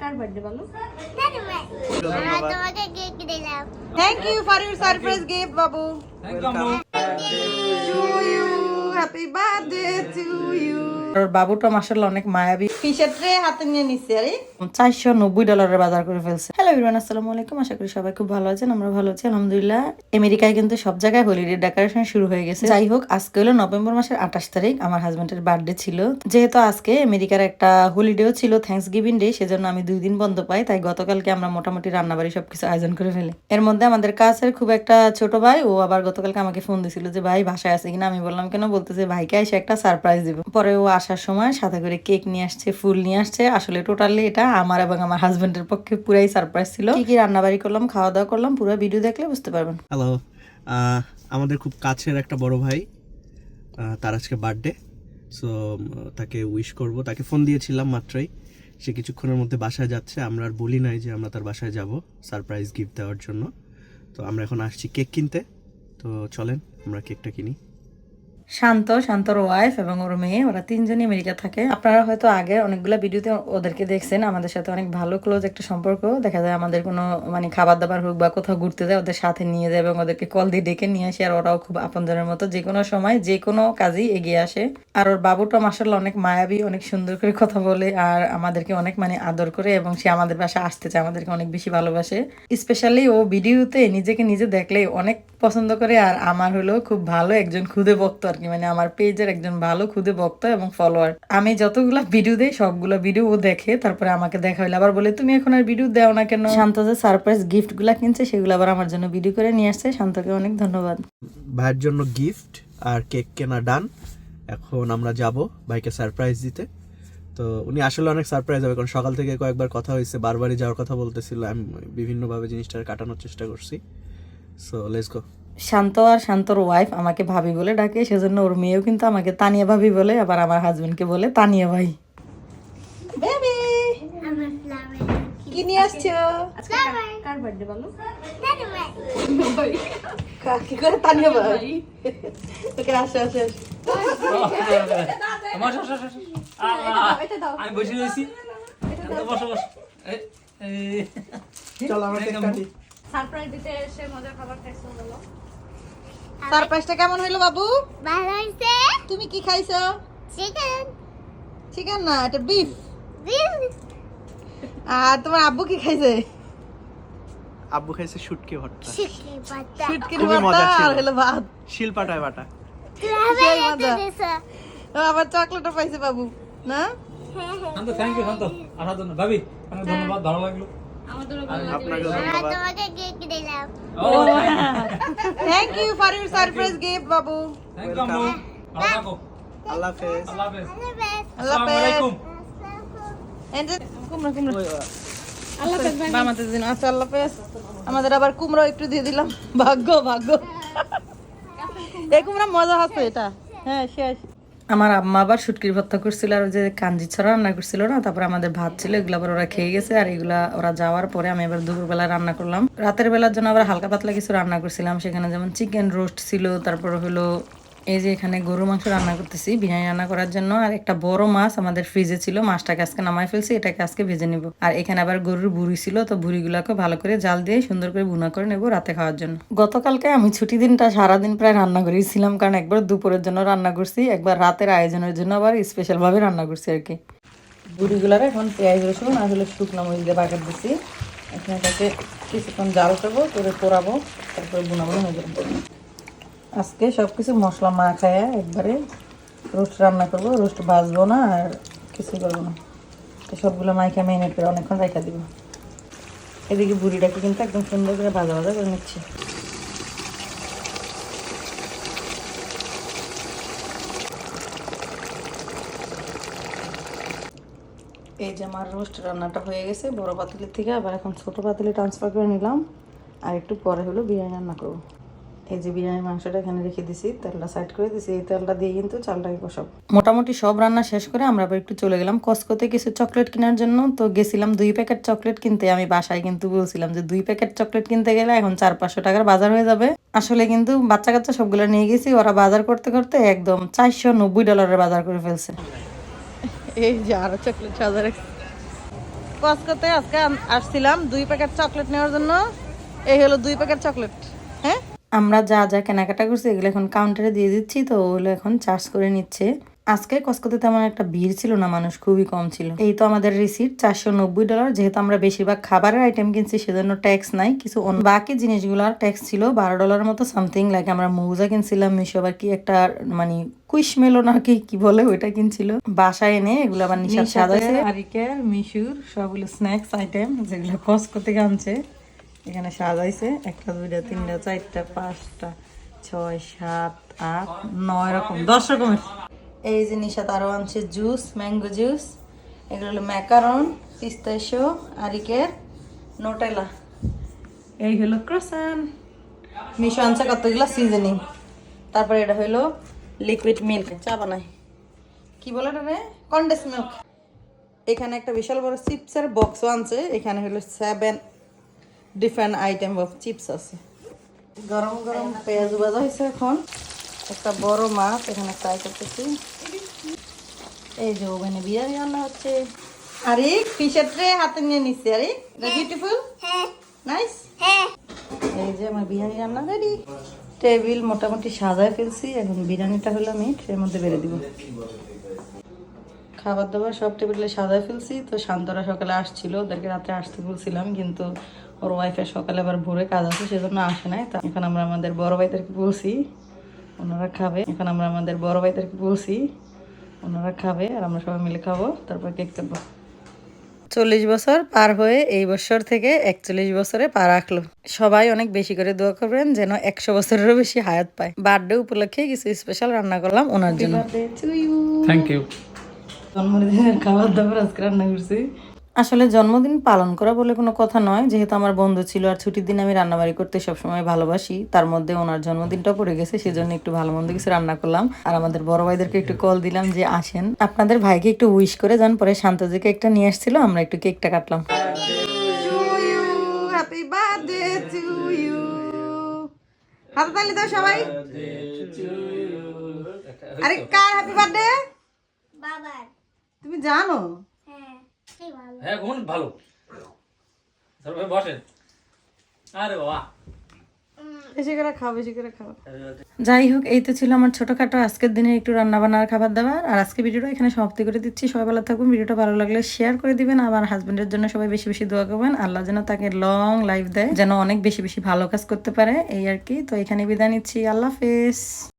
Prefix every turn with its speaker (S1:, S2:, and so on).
S1: কার birthday বলো
S2: তোমাকে cake দিলাম
S1: thank you for your surprise gift Babu to you happy birthday to you
S3: বাবুটা মাসাল্লাহ অনেক মায়াবী।
S1: ফিশের ট্রে হাতে নিয়ে নিচ্ছে আরে
S3: চারশো নব্বই ডলারের বাজার করে ফেলছে। হ্যালো ইরান আসসালামু আলাইকুম। আশা করি সবাই খুব ভালো আছেন আমরা ভালো আছি আলহামদুলিল্লাহ। আমেরিকায় কিন্তু সব জায়গায় হলিডে ডেকোরেশন শুরু হয়ে গেছে। যাই হোক আজকে হলো নভেম্বর মাসের আঠাশ তারিখ আমার হাজবেন্ডের বার্থডে ছিল। যেহেতু আজকে আমেরিকার একটা হলিডেও ছিল থ্যাংকস গিভিং ডে সেজন্য আমি দুই দিন বন্ধ পাই তাই গতকালকে আমরা মোটামুটি রান্নাবাড়ি সবকিছু আয়োজন করে ফেলি। এর মধ্যে আমাদের কাছের খুব একটা ছোট ভাই ও আবার গতকালকে আমাকে ফোন দিছিল যে ভাই বাসায় আছে কিনা? আমি বললাম কেন? বলতেছে ভাইকে এসে একটা সারপ্রাইজ দিব। পরে ও আসার সময় সাথে করে কেক নিয়ে আসছে, ফুল নিয়ে আসছে। আসলে টোটালি এটা আমার এবং আমার হাজবেন্ডের পক্ষে পুরাই সারপ্রাইজ ছিল। কি কি রান্নাবাড়ি করলাম খাওয়া দাওয়া করলাম, পুরো ভিডিও দেখলে বুঝতে পারবেন।
S4: হ্যালো আমাদের খুব কাছের একটা বড় ভাই তার আজকে বার্থডে সো তাকে উইশ করব। তাকে ফোন দিয়েছিলাম মাত্রই। সে কিছুক্ষণের মধ্যে বাসায় যাচ্ছে। আমরা আর বলি নাই যে আমরা তার বাসায় যাব সারপ্রাইজ গিফট দেওয়ার জন্য। তো আমরা এখন আসছি কেক কিনতে। তো চলেন, আমরা কেকটা কিনি।
S3: শান্ত, শান্তর ওয়াইফ এবং ওর মেয়ে, ওরা তিনজনই আমেরিকা থাকে। আপনারা হয়তো আগে অনেকগুলো ভিডিওতে ওদেরকে দেখছেন, আমাদের সাথে অনেক ভালো ক্লোজ একটা সম্পর্ক। দেখা যায় আমাদের কোনো মানে খাবার দাবার হোক বা কোথাও ঘুরতে যায়, ওদের সাথে নিয়ে যায় এবং ওদেরকে কল দিয়ে ডেকে নিয়ে আসে, আর ওরাও খুব আপনজনের মতো। যে কোনো সময় যে কোনো কাজেই এগিয়ে আসে। আর ওর বাবুটা মাসাল্লাহ অনেক মায়াবী, অনেক সুন্দর করে কথা বলে, আর আমাদেরকে অনেক মানে আদর করে এবং সে আমাদের বাসায় আসতে চায়, আমাদেরকে অনেক বেশি ভালোবাসে। স্পেশালি ও ভিডিওতে নিজেকে নিজে দেখলে অনেক পছন্দ করে, আর আমার হলো খুব ভালো একজন খুদে ভক্ত কি মানে আমার পেজের একজন ভালো খুদে ভক্ত এবং ফলোয়ার আমি যতগুলা ভিডিও দেই সবগুলো ভিডিও ও দেখে তারপরে আমাকে দেখা হইলে। আবার বলে তুমি এখন আর ভিডিও দাও না কেন? শান্ত যে সারপ্রাইজ গিফটগুলা কিনছে সেগুলো আবার আমার জন্য ভিডিও করে নিয়ে আসছে। শান্তকে অনেক ধন্যবাদ।
S4: ভাইয়ের জন্য গিফট আর কেক কেনা ডান এখন আমরা যাব ভাইকে সারপ্রাইজ দিতে। তো উনি আসলে অনেক সারপ্রাইজ হবে কারণ সকাল থেকে কয়েকবার কথা হয়েছে বারবারই যাওয়ার কথা বলতেছিল। আমি বিভিন্নভাবে জিনিসটা কাটানোর চেষ্টা করছি। সো লেটস গো
S3: শান্ত আর শান্তর ওয়াইফ আমাকে ভাবি বলে ডাকে সেজন্য ওর মেয়েও কিন্তু আমাকে তানিয়া ভাবি বলে আবার আমার হাজবেন্ডকে বলে তানিয়া ভাই।
S1: বেবি
S2: আমার ফ্লাওয়ার
S1: কি? নিয়ে আসছো? কার বার্থডে বলো? কি করে তানিয়া ভাই? ওকে আসো আসো
S5: আমি বসে রয়েছি। বসো বসো। এই, এই।
S4: চল আমরা কেক কাটি
S1: সারপ্রাইজটা কেমন হইল বাবু?
S2: ভালো হয়েছে
S1: তুমি কি খাইছো?
S2: চিকেন।
S1: চিকেন না এটা বিফ। আর তোমার আব্বু কি খাইছে?
S4: আব্বু খাইছে শুটকি ভর্তা।
S1: শুটকির
S4: খুবই মজা
S1: ভর্তা আর হলো ভাত।
S4: শিলপাটায় বাটা।
S1: আবার চকলেটও পাইছে বাবু না?
S5: শান্ত থ্যাংক ইউ শান্ত। আসার জন্য ভাবি অনেক ধন্যবাদ ভালো লাগল।
S1: Thank you for your surprise gift বাবু।
S4: আল্লাহ হাফেজ।
S5: আল্লাহ হাফেজ।
S2: আল্লাহ হাফেজ।
S1: আমাদের আবার কুমড়ো একটু দিয়ে দিলাম। ভাগ্য ভাগ্য। এই কুমড়া মজা আছে এটা। হ্যাঁ শেষ।
S3: আমার আম্মা আবার শুটকির ভর্তা করছিল আর যে কাঞ্জি ছড়া রান্না করছিল না, তারপর আমাদের ভাত ছিল, এগুলো আবার ওরা খেয়ে গেছে আর এগুলা ওরা যাওয়ার পরে আমি এবার দুপুরবেলা রান্না করলাম। রাতের বেলার জন্য আবার হালকা পাতলা কিছু রান্না করছিলাম, সেখানে যেমন চিকেন রোস্ট ছিল, তারপর হলো এই যে এখানে গরু মাংস রান্না করতেছি, বিরিয়ানি রান্না করার জন্য। আর একটা বড় মাছ আমাদের ফ্রিজে ছিল, মাছটাকে আজকে নামাই ফেলছি, এটাকে আজকে ভেজে নিব। আর এখানে আবার গরুর বুড়ি ছিল, তো বুড়িগুলোকে ভালো করে জাল দিয়ে সুন্দর করে ভুনা করে নেব রাতে খাওয়ার জন্য। গতকালকে আমি ছুটি দিনটা সারাদিন প্রায় রান্না করেছিলাম কারণ একবার দুপুরের জন্য রান্না করছি, একবার রাতের আয়োজনের জন্য আবার স্পেশাল ভাবে রান্না করছি আর কি। বুড়িগুলার এখন পেঁয়াজ, রসুন আর হলো শুকনো মরিচ দিয়ে বাগার দিছি। এখন এটাকে কিছুক্ষণ জাল করব, করে পোড়াবো, তারপরে বুনাবো হয়ে যাবে। আজকে সব কিছু মশলা মা মাখায় একবারে রোস্ট রান্না করব, রোস্ট ভাজবো না আর কিছু করব না। সবগুলো মাইকা মেরিনেট করে অনেকক্ষণ রেখে দিব। এদিকে বুড়িটাকে কিন্তু একদম সুন্দর করে ভাজা ভাজা করে নিচ্ছি। এই যে আমার রোস্ট রান্নাটা হয়ে গেছে, বড় পাতিলের থেকে আবার এখন ছোট পাতিলে ট্রান্সফার করে নিলাম। আর একটু পরে হলো বিরিয়ানি রান্না করব। এই যে বিরিয়ানি মাংসটা এখানে রেখে দিছি তেলটা সাইড করে দিছি এই তেলটা দিয়ে কিন্তু চালটাকে কষাবো। মোটামুটি সব রান্না শেষ করে আমরা আবার একটু চলে গেলাম কসকোতে কিছু চকলেট কেনার জন্য। তো গেছিলাম দুই প্যাকেট চকলেট কিনতে। আমি বাসায় কিন্তু বলছিলাম যে দুই প্যাকেট চকলেট কিনতে গেলে এখন চার পাঁচশো টাকার বাজার হয়ে যাবে। আসলে কিন্তু বাচ্চা কাচ্চা সবগুলো নিয়ে গেছি। ওরা বাজার করতে করতে একদম চারশো নব্বই ডলারের বাজার করে ফেলছে।
S1: এই যে আরও চকলেট সাজা রাখছি কসকোতে আজকে আসছিলাম দুই প্যাকেট চকলেট নেওয়ার জন্য। এই হলো দুই প্যাকেট চকলেট
S3: আমরা যা যা কেনাকাটা করছি এগুলো এখন কাউন্টারে দিয়ে দিচ্ছি তো ওগুলো এখন চার্জ করে নিচ্ছে। আজকে কসকোতে তেমন একটা ভিড় ছিল না মানুষ খুবই কম ছিল। এই তো আমাদের রিসিট চারশো নব্বই ডলার যেহেতু আমরা বেশিরভাগ খাবারের আইটেম কিনছি সেজন্য ট্যাক্স নাই কিছু বাকি জিনিসগুলোর ট্যাক্স ছিল বারো ডলার মতো সামথিং লাইক আমরা মৌজা কিনছিলাম মিশো আবার কি একটা মানে কুইশ মেলো না কি কি বলে ওইটা কিনছিল। বাসায় এনে এগুলো আবার নিশা সাজাইছে আরিকের মিশুর সবগুলো স্ন্যাক্স আইটেম যেগুলো কসকো থেকে আনছে। এখানে সাজাইছে একটা, দুইটা, তিনটা, চারটা, পাঁচটা, ছয়, সাত, আট, নয় রকম, দশ রকমের। এই নিশাত আরও আনছে জুস, ম্যাঙ্গো জুস। এগুলো হলো ম্যাকারন পিস্তাশো আরিকের, নোটেলা। এই হলো ক্রসান মিশো আনছে কতগুলো সিজনিং তারপরে এটা হলো লিকুইড মিল্ক চা বানাই কি বলে এটা কন্ডেন্স মিল্ক এখানে একটা বিশাল বড় চিপসের বক্সও আনছে, এখানে হলো seven different item of chips আছে। গরম গরম পেঁয়াজ ভাজা হয়েছে এখন। একটা বড় মাছ এখানে ফ্রাই করতেছি। এই যে ওভেনে বিরিয়ানি রান্না হচ্ছে। আরে ফিশের ট্রে হাতে নিয়ে নিচ্ছে আরে বিউটিফুল
S1: নাইস এই যে আমার বিরিয়ানি রান্না রেডি টেবিল মোটামুটি সাজায় ফেলছি এখন বিরিয়ানিটা হলো আমি ট্রের মধ্যে বেড়ে দিব। খাবার দাবার সব টেবিলে সাজায় ফেলছি তো শান্তরা সকালে আসছিল ওদেরকে রাতে আসতে বলছিলাম কিন্তু ওর ওয়াইফের সকালে আবার ভোরে কাজ আছে সেজন্য আসে নাই। তা এখন আমরা আমাদের বড় ভাইদেরকে বলছি ওনারা খাবে। এখন আমরা আমাদের বড় ভাইদেরকে বলছি ওনারা খাবে আর আমরা সবাই মিলে খাব। তারপর কেক কাটবো। চল্লিশ বছর পার হয়ে এই বছর থেকে একচল্লিশ বছরে পা রাখল সবাই অনেক বেশি করে দোয়া করবেন যেন একশো বছরেরও বেশি হায়াত পায়। বার্থডে উপলক্ষে কিছু স্পেশাল রান্না করলাম ওনার জন্য।
S5: থ্যাংক ইউ
S1: জন্মদিনের খাবার দাবার আজকে রান্না করছি।
S3: আসলে জন্মদিন পালন করা বলে কোনো কথা নয়। যেহেতু আমার বন্ধু ছিল আর ছুটির দিন আমি রান্নাবাড়ি করতে সবসময় ভালোবাসি তার মধ্যে ওনার জন্মদিনটা পড়ে গেছে সেজন্য একটু ভালো মন্দ কিছু রান্না করলাম। আর আমাদের বড় ভাইদেরকে একটু কল দিলাম যে আসেন। আপনাদের ভাইকে একটু উইশ করে যান পরে শান্তজি কেকটা নিয়ে আসছিল আমরা একটু কেকটা কাটলাম।
S1: হ্যাপি বার্থডে টু ইউ হাতে তালি দাও সবাই। আরে কার হ্যাপি বার্থডে
S2: বাবার।
S1: তুমি জানো?
S2: হ্যাঁ
S5: হ্যাঁ ভালো। বসেন। আরে বাবা।
S1: বেশি করে খাও বেশি করে খাও।
S3: যাই হোক এই তো ছিল আমার ছোটখাটো আজকের দিনে একটু রান্না বান্নার খাবার দাবার। আর আজকে ভিডিওটা এখানে সমাপ্তি করে দিচ্ছি। সবাই ভালো থাকবেন ভিডিওটা ভালো লাগলে শেয়ার করে দিবেন। আমার হাজবেন্ডের জন্য সবাই বেশি বেশি দোয়া করবেন। আল্লাহ যেন তাকে লং লাইফ দেয় যেন অনেক বেশি বেশি ভালো কাজ করতে পারে। এই আর কি। তো এখানে বিদায় নিচ্ছি। আল্লাহ হাফেজ।